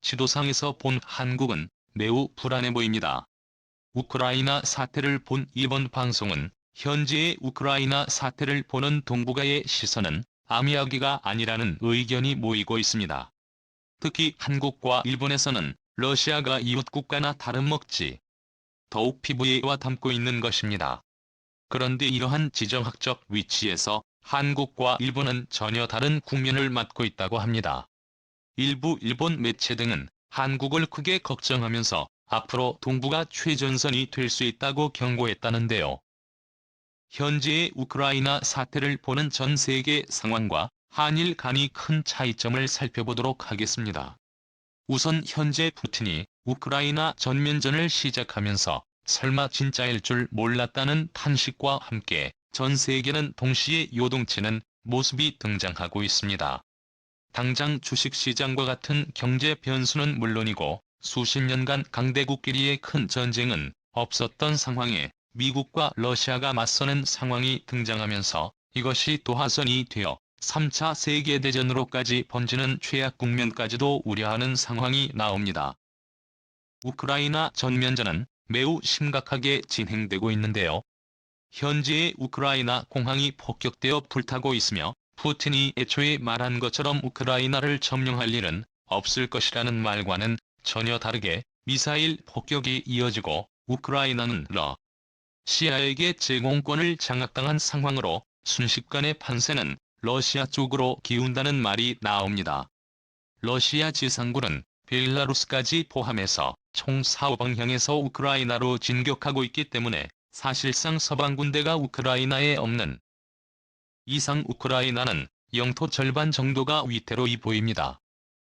지도상에서 본 한국은 매우 불안해 보입니다. 우크라이나 사태를 본 일본 방송은 현재의 우크라이나 사태를 보는 동북아의 시선은 암이야기가 아니라는 의견이 모이고 있습니다. 특히 한국과 일본에서는 러시아가 이웃 국가나 다름먹지 더욱 피부에 와 닮고 있는 것입니다. 그런데 이러한 지정학적 위치에서 한국과 일본은 전혀 다른 국면을 맞고 있다고 합니다. 일부 일본 매체 등은 한국을 크게 걱정하면서 앞으로 동북아 최전선이 될 수 있다고 경고했다는데요. 현재의 우크라이나 사태를 보는 전 세계 상황과 한일 간의 큰 차이점을 살펴보도록 하겠습니다. 우선 현재 푸틴이 우크라이나 전면전을 시작하면서 설마 진짜일 줄 몰랐다는 탄식과 함께 전 세계는 동시에 요동치는 모습이 등장하고 있습니다. 당장 주식시장과 같은 경제 변수는 물론이고 수십 년간 강대국끼리의 큰 전쟁은 없었던 상황에 미국과 러시아가 맞서는 상황이 등장하면서 이것이 도하선이 되어 3차 세계대전으로까지 번지는 최악 국면까지도 우려하는 상황이 나옵니다. 우크라이나 전면전은 매우 심각하게 진행되고 있는데요. 현재의 우크라이나 공항이 폭격되어 불타고 있으며 푸틴이 애초에 말한 것처럼 우크라이나를 점령할 일은 없을 것이라는 말과는 전혀 다르게 미사일 폭격이 이어지고 우크라이나는 러시아에게 제공권을 장악당한 상황으로 순식간에 판세는 러시아 쪽으로 기운다는 말이 나옵니다. 러시아 지상군은 벨라루스까지 포함해서 총 4방향에서 우크라이나로 진격하고 있기 때문에 사실상 서방 군대가 우크라이나에 없는 이상 우크라이나는 영토 절반 정도가 위태로이 보입니다.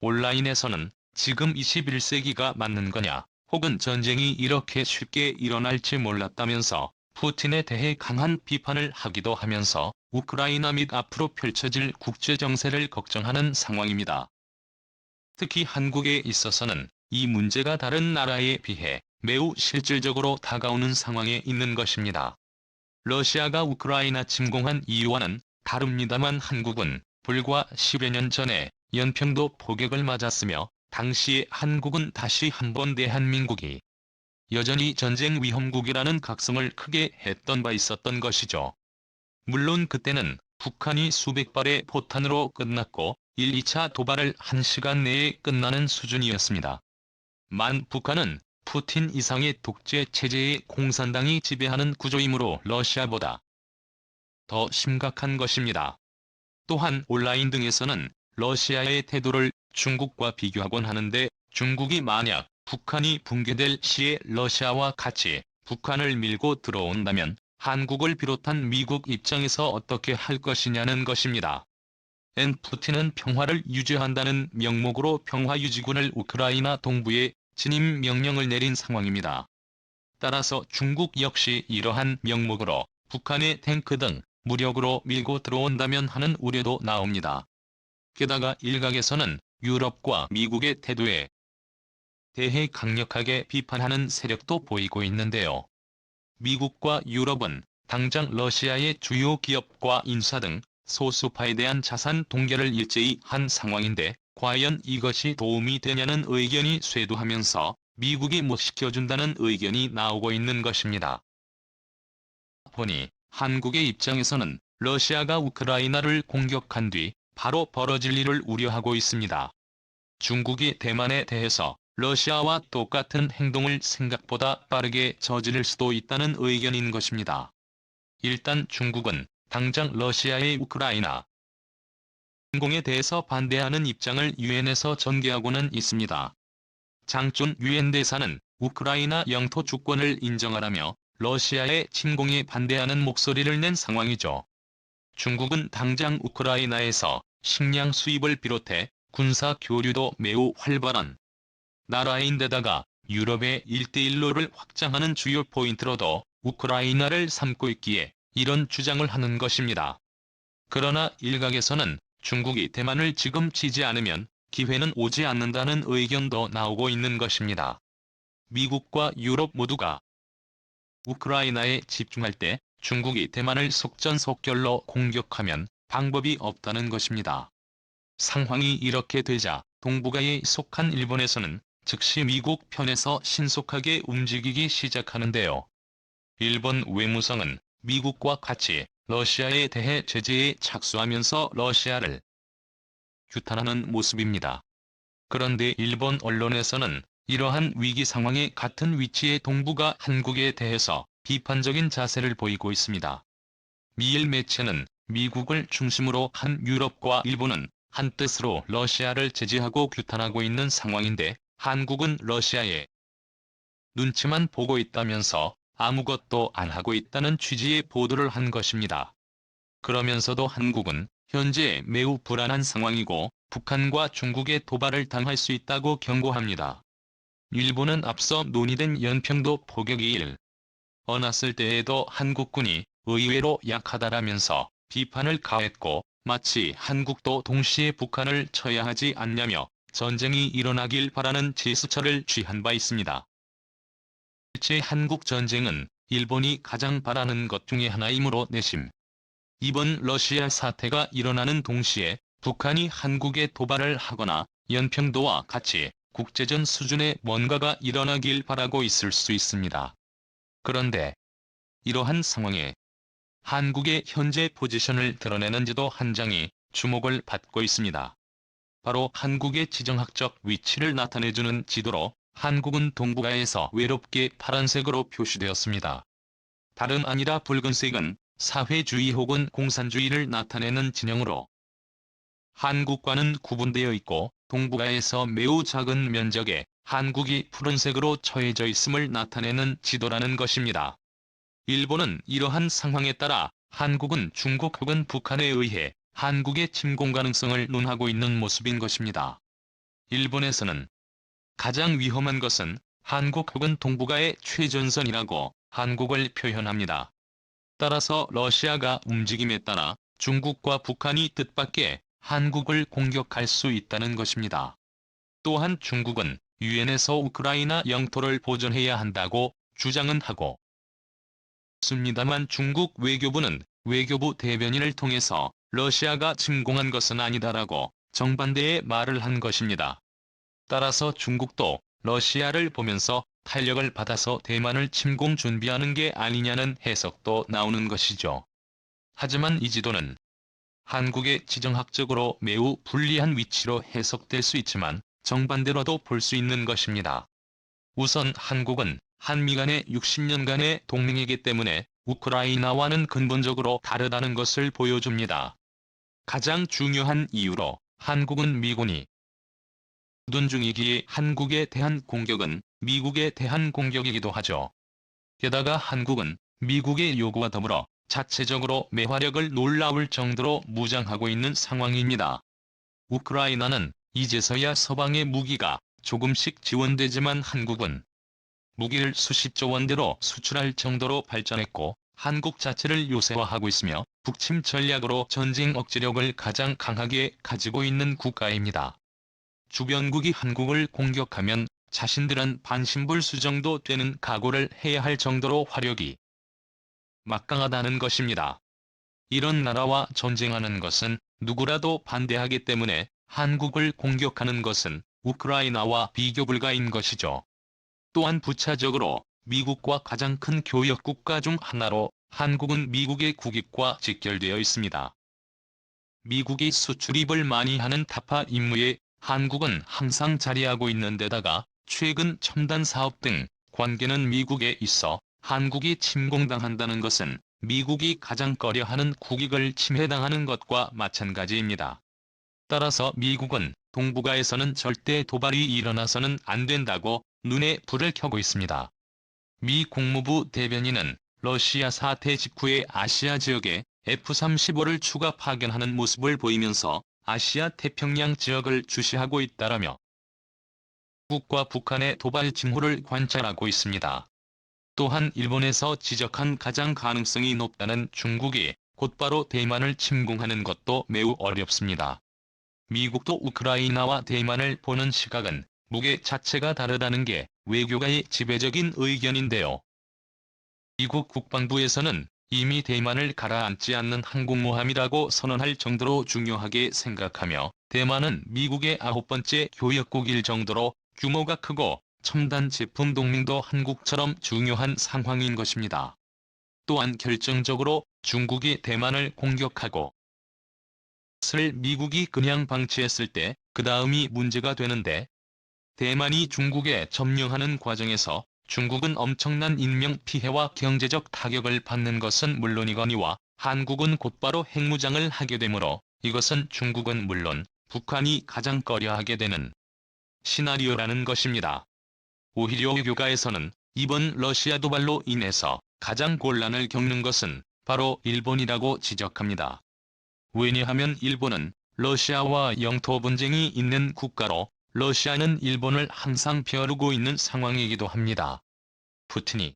온라인에서는 지금 21세기가 맞는 거냐, 혹은 전쟁이 이렇게 쉽게 일어날지 몰랐다면서 푸틴에 대해 강한 비판을 하기도 하면서 우크라이나 및 앞으로 펼쳐질 국제 정세를 걱정하는 상황입니다. 특히 한국에 있어서는 이 문제가 다른 나라에 비해 매우 실질적으로 다가오는 상황에 있는 것입니다. 러시아가 우크라이나 침공한 이유와는 다릅니다만 한국은 불과 10여 년 전에 연평도 포격을 맞았으며 당시 한국은 다시 한번 대한민국이 여전히 전쟁 위험국이라는 각성을 크게 했던 바 있었던 것이죠. 물론 그때는 북한이 수백 발의 포탄으로 끝났고 1, 2차 도발을 1시간 내에 끝나는 수준이었습니다. 만 북한은 푸틴 이상의 독재 체제의 공산당이 지배하는 구조이므로 러시아보다 더 심각한 것입니다. 또한 온라인 등에서는 러시아의 태도를 중국과 비교하곤 하는데 중국이 만약 북한이 붕괴될 시에 러시아와 같이 북한을 밀고 들어온다면 한국을 비롯한 미국 입장에서 어떻게 할 것이냐는 것입니다. 엔 푸틴은 평화를 유지한다는 명목으로 평화유지군을 우크라이나 동부에 진입 명령을 내린 상황입니다. 따라서 중국 역시 이러한 명목으로 북한의 탱크 등 무력으로 밀고 들어온다면 하는 우려도 나옵니다. 게다가 일각에서는 유럽과 미국의 태도에 대해 강력하게 비판하는 세력도 보이고 있는데요. 미국과 유럽은 당장 러시아의 주요 기업과 인사 등 소수파에 대한 자산 동결을 일제히 한 상황인데 과연 이것이 도움이 되냐는 의견이 쇄도하면서 미국이 못 시켜준다는 의견이 나오고 있는 것입니다. 보니 한국의 입장에서는 러시아가 우크라이나를 공격한 뒤 바로 벌어질 일을 우려하고 있습니다. 중국이 대만에 대해서 러시아와 똑같은 행동을 생각보다 빠르게 저지를 수도 있다는 의견인 것입니다. 일단 중국은 당장 러시아의 우크라이나 침 공에 대해서 반대하는 입장을 유엔에서 전개하고는 있습니다. 장준 유엔 대사는 우크라이나 영토 주권을 인정하라며 러시아의 침공에 반대하는 목소리를 낸 상황이죠. 중국은 당장 우크라이나에서 식량 수입을 비롯해 군사 교류도 매우 활발한 나라인데다가 유럽의 1대1로를 확장하는 주요 포인트로도 우크라이나를 삼고 있기에 이런 주장을 하는 것입니다. 그러나 일각에서는 중국이 대만을 지금 치지 않으면 기회는 오지 않는다는 의견도 나오고 있는 것입니다. 미국과 유럽 모두가 우크라이나에 집중할 때 중국이 대만을 속전속결로 공격하면 방법이 없다는 것입니다. 상황이 이렇게 되자 동북아에 속한 일본에서는 즉시 미국 편에서 신속하게 움직이기 시작하는데요. 일본 외무성은 미국과 같이 러시아에 대해 제재에 착수하면서 러시아를 규탄하는 모습입니다. 그런데 일본 언론에서는 이러한 위기 상황에 같은 위치의 동북아 한국에 대해서 비판적인 자세를 보이고 있습니다. 미일 매체는 미국을 중심으로 한 유럽과 일본은 한뜻으로 러시아를 제재하고 규탄하고 있는 상황인데 한국은 러시아에 눈치만 보고 있다면서 아무것도 안 하고 있다는 취지의 보도를 한 것입니다. 그러면서도 한국은 현재 매우 불안한 상황이고 북한과 중국의 도발을 당할 수 있다고 경고합니다. 일본은 앞서 논의된 연평도 포격이 일 어났을 때에도 한국군이 의외로 약하다라면서 비판을 가했고 마치 한국도 동시에 북한을 쳐야 하지 않냐며 전쟁이 일어나길 바라는 제스처를 취한 바 있습니다. 실제 한국 전쟁은 일본이 가장 바라는 것 중에 하나이므로 내심. 이번 러시아 사태가 일어나는 동시에 북한이 한국에 도발을 하거나 연평도와 같이 국제전 수준의 뭔가가 일어나길 바라고 있을 수 있습니다. 그런데 이러한 상황에 한국의 현재 포지션을 드러내는 지도 한 장이 주목을 받고 있습니다. 바로 한국의 지정학적 위치를 나타내주는 지도로 한국은 동북아에서 외롭게 파란색으로 표시되었습니다. 다름 아니라 붉은색은 사회주의 혹은 공산주의를 나타내는 진영으로 한국과는 구분되어 있고 동북아에서 매우 작은 면적에 한국이 푸른색으로 처해져 있음을 나타내는 지도라는 것입니다. 일본은 이러한 상황에 따라 한국은 중국 혹은 북한에 의해 한국의 침공 가능성을 논하고 있는 모습인 것입니다. 일본에서는 가장 위험한 것은 한국 혹은 동북아의 최전선이라고 한국을 표현합니다. 따라서 러시아가 움직임에 따라 중국과 북한이 뜻밖의 한국을 공격할 수 있다는 것입니다. 또한 중국은 유엔에서 우크라이나 영토를 보존해야 한다고 주장은 하고 있습니다만 중국 외교부는 외교부 대변인을 통해서 러시아가 침공한 것은 아니다라고 정반대의 말을 한 것입니다. 따라서 중국도 러시아를 보면서 탄력을 받아서 대만을 침공 준비하는 게 아니냐는 해석도 나오는 것이죠. 하지만 이 지도는 한국의 지정학적으로 매우 불리한 위치로 해석될 수 있지만 정반대로도 볼 수 있는 것입니다. 우선 한국은 한미 간의 60년간의 동맹이기 때문에 우크라이나와는 근본적으로 다르다는 것을 보여줍니다. 가장 중요한 이유로 한국은 미군이 주둔 중이기에 한국에 대한 공격은 미국에 대한 공격이기도 하죠. 게다가 한국은 미국의 요구와 더불어 자체적으로 매화력을 놀라울 정도로 무장하고 있는 상황입니다. 우크라이나는 이제서야 서방의 무기가 조금씩 지원되지만 한국은 무기를 수십조 원대로 수출할 정도로 발전했고 한국 자체를 요새화하고 있으며 북침 전략으로 전쟁 억지력을 가장 강하게 가지고 있는 국가입니다. 주변국이 한국을 공격하면 자신들은 반신불수 정도 되는 각오를 해야 할 정도로 화력이 막강하다는 것입니다. 이런 나라와 전쟁하는 것은 누구라도 반대하기 때문에 한국을 공격하는 것은 우크라이나와 비교 불가인 것이죠. 또한 부차적으로 미국과 가장 큰 교역 국가 중 하나로 한국은 미국의 국익과 직결되어 있습니다. 미국이 수출입을 많이 하는 타파 임무에 한국은 항상 자리하고 있는 데다가 최근 첨단 사업 등 관계는 미국에 있어 한국이 침공당한다는 것은 미국이 가장 꺼려하는 국익을 침해당하는 것과 마찬가지입니다. 따라서 미국은 동북아에서는 절대 도발이 일어나서는 안 된다고 눈에 불을 켜고 있습니다. 미 국무부 대변인은 러시아 사태 직후에 아시아 지역에 F-35를 추가 파견하는 모습을 보이면서 아시아 태평양 지역을 주시하고 있다라며 북과 북한의 도발 징후를 관찰하고 있습니다. 또한 일본에서 지적한 가장 가능성이 높다는 중국이 곧바로 대만을 침공하는 것도 매우 어렵습니다. 미국도 우크라이나와 대만을 보는 시각은 무게 자체가 다르다는 게 외교가의 지배적인 의견인데요. 미국 국방부에서는 이미 대만을 가라앉지 않는 항공모함이라고 선언할 정도로 중요하게 생각하며 대만은 미국의 아홉 번째 교역국일 정도로 규모가 크고 첨단 제품 동맹도 한국처럼 중요한 상황인 것입니다. 또한 결정적으로 중국이 대만을 공격하고 슬 미국이 그냥 방치했을 때 그 다음이 문제가 되는데 대만이 중국에 점령하는 과정에서 중국은 엄청난 인명 피해와 경제적 타격을 받는 것은 물론이거니와 한국은 곧바로 핵무장을 하게 되므로 이것은 중국은 물론 북한이 가장 꺼려하게 되는 시나리오라는 것입니다. 오히려 교가에서는 이번 러시아 도발로 인해서 가장 곤란을 겪는 것은 바로 일본이라고 지적합니다. 왜냐하면 일본은 러시아와 영토 분쟁이 있는 국가로 러시아는 일본을 항상 벼르고 있는 상황이기도 합니다. 푸틴이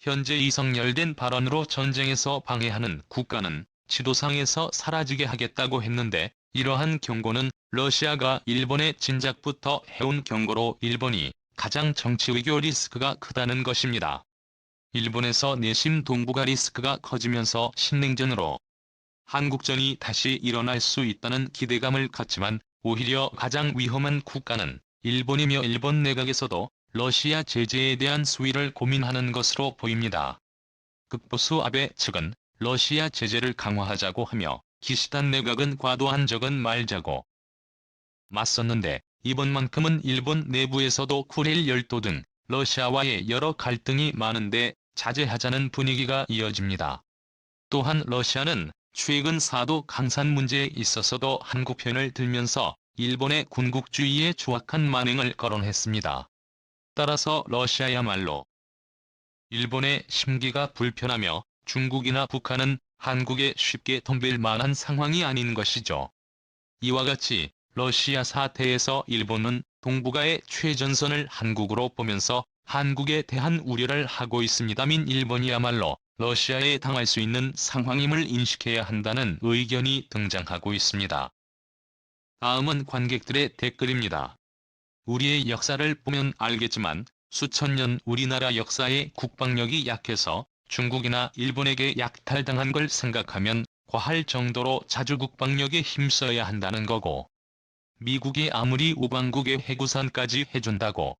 현재 이성열된 발언으로 전쟁에서 방해하는 국가는 지도상에서 사라지게 하겠다고 했는데 이러한 경고는 러시아가 일본의 진작부터 해온 경고로 일본이 가장 정치 외교 리스크가 크다는 것입니다. 일본에서 내심 동북아 리스크가 커지면서 신냉전으로 한국전이 다시 일어날 수 있다는 기대감을 갖지만 오히려 가장 위험한 국가는 일본이며 일본 내각에서도 러시아 제재에 대한 수위를 고민하는 것으로 보입니다. 극보수 아베 측은 러시아 제재를 강화하자고 하며 기시단 내각은 과도한 적은 말자고 맞섰는데 이번만큼은 일본 내부에서도 쿠릴 열도 등 러시아와의 여러 갈등이 많은데 자제하자는 분위기가 이어집니다. 또한 러시아는 최근 사도 강산 문제에 있어서도 한국 편을 들면서 일본의 군국주의에 조악한 만행을 거론했습니다. 따라서 러시아야말로 일본의 심기가 불편하며 중국이나 북한은 한국에 쉽게 덤빌 만한 상황이 아닌 것이죠. 이와 같이 러시아 사태에서 일본은 동북아의 최전선을 한국으로 보면서 한국에 대한 우려를 하고 있습니다민 일본이야말로 러시아에 당할 수 있는 상황임을 인식해야 한다는 의견이 등장하고 있습니다. 다음은 관객들의 댓글입니다. 우리의 역사를 보면 알겠지만 수천 년 우리나라 역사의 국방력이 약해서 중국이나 일본에게 약탈당한 걸 생각하면 과할 정도로 자주 국방력에 힘써야 한다는 거고 미국이 아무리 우방국의 해구산까지 해준다고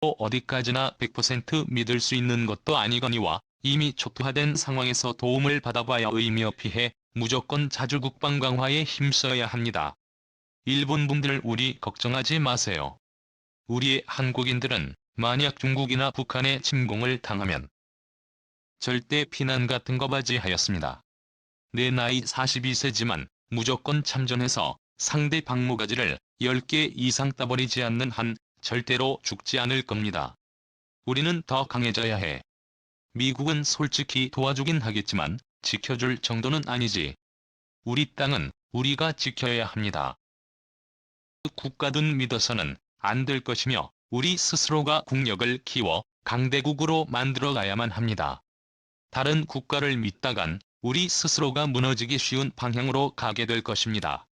또 어디까지나 100% 믿을 수 있는 것도 아니거니와 이미 초토화된 상황에서 도움을 받아봐야 의미 피해 무조건 자주 국방 강화에 힘써야 합니다. 일본 분들 우리 걱정하지 마세요. 우리 한국인들은 만약 중국이나 북한의 침공을 당하면 절대 피난 같은 거 바지하였습니다. 내 나이 42세지만 무조건 참전해서 상대 방모가지를 10개 이상 따버리지 않는 한 절대로 죽지 않을 겁니다. 우리는 더 강해져야 해. 미국은 솔직히 도와주긴 하겠지만 지켜줄 정도는 아니지. 우리 땅은 우리가 지켜야 합니다. 국가든 믿어서는 안 될 것이며 우리 스스로가 국력을 키워 강대국으로 만들어 가야만 합니다. 다른 국가를 믿다간 우리 스스로가 무너지기 쉬운 방향으로 가게 될 것입니다.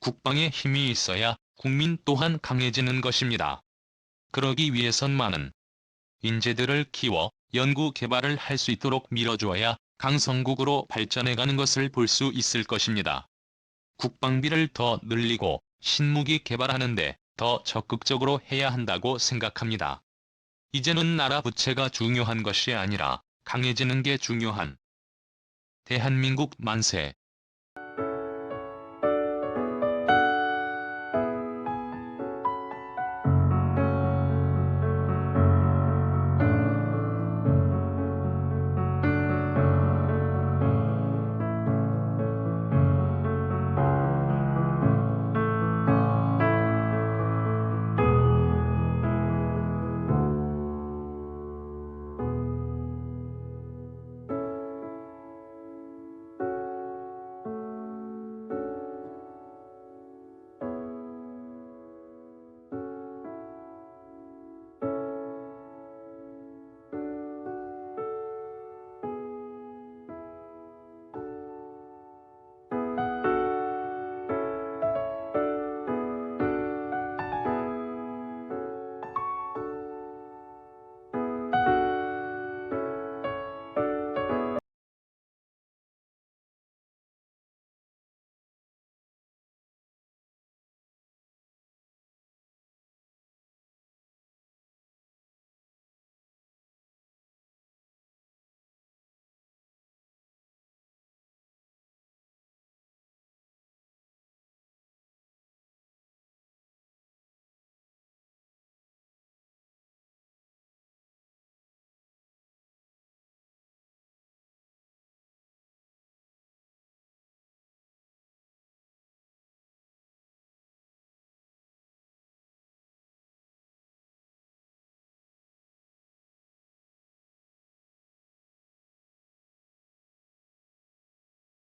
국방에 힘이 있어야 국민 또한 강해지는 것입니다. 그러기 위해선 많은 인재들을 키워 연구 개발을 할 수 있도록 밀어주어야 강성국으로 발전해가는 것을 볼 수 있을 것입니다. 국방비를 더 늘리고 신무기 개발하는데 더 적극적으로 해야 한다고 생각합니다. 이제는 나라 부채가 중요한 것이 아니라 강해지는 게 중요한 대한민국 만세